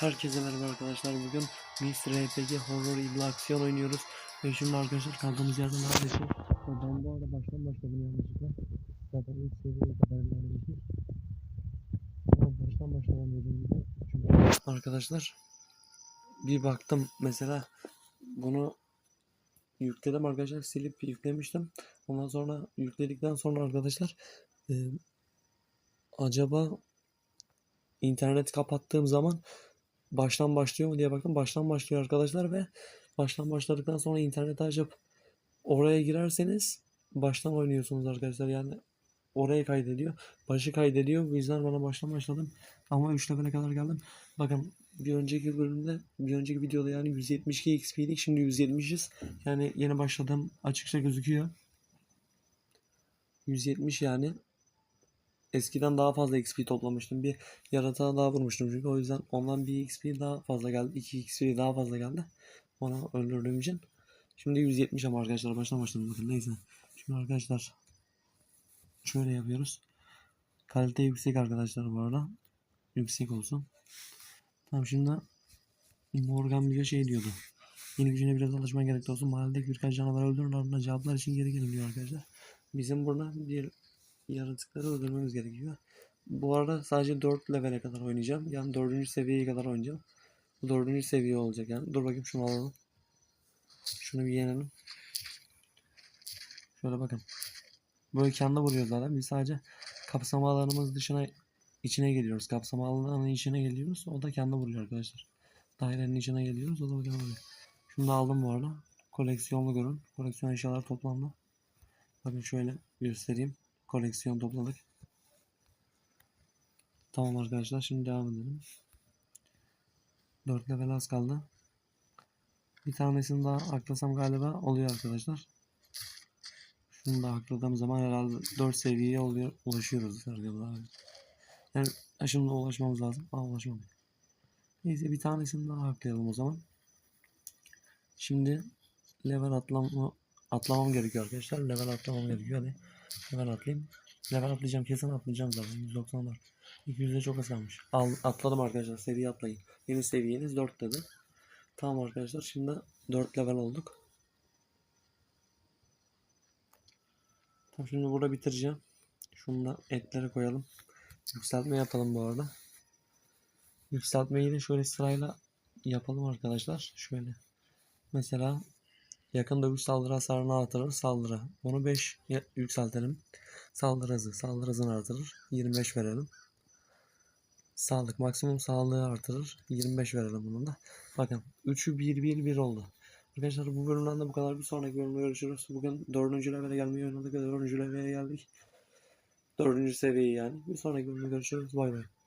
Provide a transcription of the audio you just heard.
Herkese merhaba arkadaşlar. Bugün Mr. RPG Horror İlla Aksiyon oynuyoruz. Ve şimdi arkadaşlar kaldığımız yerden neredeyse. Ben bu arada baştan başladım yanlışlıkla. Zaten ilk seviyeye kadar ilerlemişim. Ama baştan başladım dediğim gibi. Çünkü arkadaşlar bir baktım mesela bunu yükledim arkadaşlar silip yüklemiştim. Ondan sonra yükledikten sonra arkadaşlar e, acaba internet kapattığım zaman baştan başlıyor mu diye baktım. Baştan başlıyor arkadaşlar ve baştan başladıktan sonra interneti açıp oraya girerseniz baştan oynuyorsunuz arkadaşlar. Yani oraya kaydediyor. Başı kaydediyor. Bu bana baştan başladım. Ama 3 level'e kadar geldim. Bakın bir önceki bölümde, bir önceki videoda yani 172 XP'dik. Şimdi 170'iz. Yani yeni başladığım açıkça gözüküyor. 170 yani. Eskiden daha fazla XP toplamıştım. Bir yaratığa daha vurmuştum çünkü o yüzden ondan bir XP daha fazla geldi. 2 XP daha fazla geldi. Ona öldürdüğüm için. Şimdi 170 ama arkadaşlar baştan başladım bakın neyse. Şimdi arkadaşlar şöyle yapıyoruz. Kalite yüksek arkadaşlar bu arada. Yüksek olsun. Tamam şimdi Morgan bize şey diyordu. Yeni gücüne biraz alışman gerekli olsun. Mahalledeki birkaç canavar öldürün ardından cevaplar için geri gelin diyor arkadaşlar. Bizim burada bir yaratıkları öldürmemiz gerekiyor. Bu arada sadece 4 levele kadar oynayacağım. Yani 4. seviyeye kadar oynayacağım. Bu 4. seviye olacak yani. Dur bakayım şunu alalım. Şunu bir yenelim. Şöyle bakın. Böyle kendi vuruyor zaten. Biz sadece kapsama alanımız dışına içine geliyoruz. Kapsama alanının içine geliyoruz. O da kendi vuruyor arkadaşlar. Dairenin içine geliyoruz. O da kendi vuruyor. Şunu da aldım bu arada. Koleksiyonlu görün. Koleksiyon eşyalar toplamda. Bakın şöyle göstereyim. Koleksiyon topladık. Tamam arkadaşlar şimdi devam edelim. 4 level az kaldı. Bir tanesini daha aklasam galiba oluyor arkadaşlar. Şunu da akladığım zaman herhalde 4 seviyeye oluyor, ulaşıyoruz arkadaşlar. Yani ha, şimdi ulaşmamız lazım. Aa ulaşmadık. Neyse bir tanesini daha aklayalım o zaman. Şimdi level atlama, atlamam gerekiyor arkadaşlar. Level atlamam gerekiyor. Hadi. Level atlayayım. Level atlayacağım. Kesin atlayacağım zaten. 194. 200'de çok az kalmış. Al, atladım arkadaşlar. Seviye atlayın. Yeni seviyeniz 4 dedi. Tamam arkadaşlar. Şimdi 4 level olduk. Tamam şimdi burada bitireceğim. Şunu da etlere koyalım. Yükseltme yapalım bu arada. Yükseltmeyi de şöyle sırayla yapalım arkadaşlar. Şöyle. Mesela yakın dövüş saldırı hasarını artırır saldırı. Bunu 5 yükseltelim. Saldırı hızı. Saldırı hızını artırır. 25 verelim. Sağlık maksimum sağlığı artırır. 25 verelim bunun da. Bakın 3'ü 1 1 1 oldu. Arkadaşlar bu bölümden de bu kadar. Bir sonraki bölümde görüşürüz. Bugün 4. levele gelmeyi oynadık ve 4. levele geldik. 4. seviye yani. Bir sonraki bölümde görüşürüz. Bay bay.